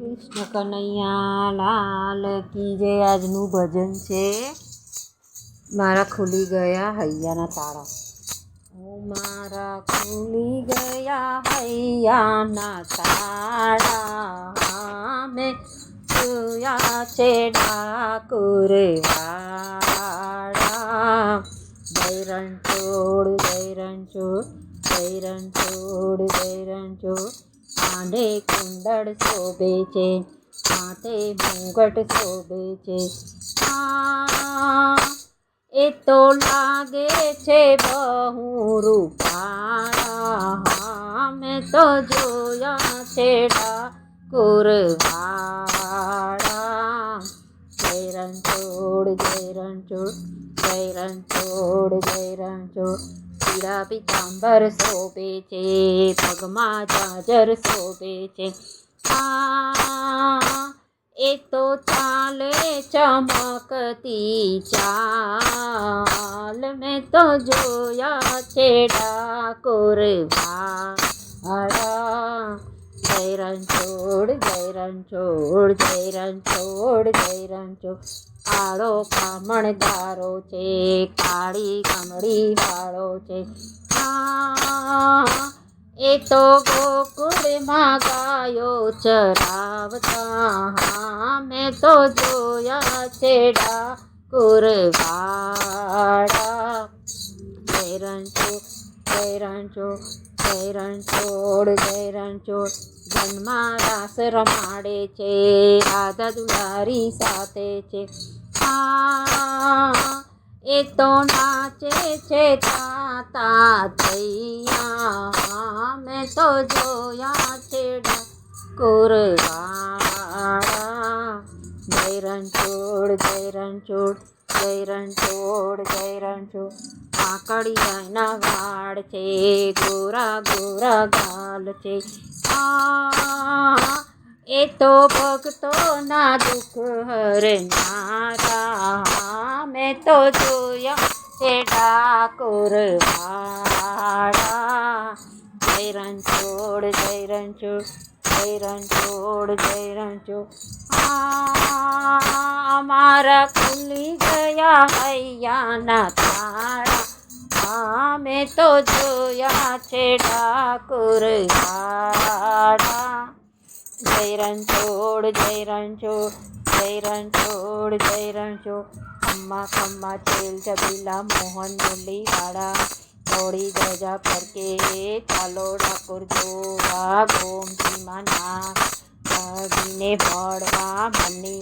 કૃષ્ણ કનૈયા લાલ કી જે આજનું ભજન છે. મારા ખુલી ગયા હૈયાના તાળા હું મારા ખુલી ગયા હૈયાના તાળા મેં જોયા છે ડાકુરે વાળા. જયરણ છોડ જયરણ છોડ જયરણ છોડ જયરણ છોડ કાંડે કુંડળ શોભે છે માથે ઘૂંઘટ શોભે છે. એ તો લાગે છે બહુ રૂપાળા. મેં તો જોયા છે ડાકોર વાળા. જય રણછોડ જય રણછોડ જય રણછોડ જય રણછોડ પીળા પિતાંબર શોભે છે, પગમાં જાજર શોભે છે. આ એ તો ચાલે ચમકતી ચાલ. મેં તો જોયા છે ડાકોર વાળા. જય રણછોડ જય રણછોડ જય રણછોડ જય રણછોડ. કાળો કામણદારો છે, કાળી કમળી વાળો છે. એ તો ગોકુળમાં ગાયો ચરાવતા મેં તો જોયા છે ડાકોર વાળા જય રણછોડ જય રણછોડ. જય રણછોડ જય રણછોડ જન્મા રાસ રમાડે છે રાધા દુલારી સાથે છે. આ એ તો નાચે છે તાતા થૈયા. મેં તો જોયા છે કુરવાળા વાળા. જય રણછોડ જય રણછોડ જય રણછોડ જય રણછોડ કાકડિયાના વાળ છે ગોરા ગોરા ગાલ છે એ તો ભક્તોના દુઃખ હરનારા મેં તો જોયા છે ડાકોર વાળા જય રણછોડ જય રણછોડ જય રણછોડ જય રણછોડ આ ખુલી ગયા હૈયાના તારા અમે તો જોયા છે ઠાકુર વાળા જય રણછોડ જય રણછોડ જય રણછોડ જય રણછોડ ખમ્મા ખમ્મા, છેલ, જબીલા, મોહન, મુરલી વાળા થોડી ધજા ફરકે. ચાલો ડાકોર જોવા ગોમતી માના ભાગીને ભળવા મની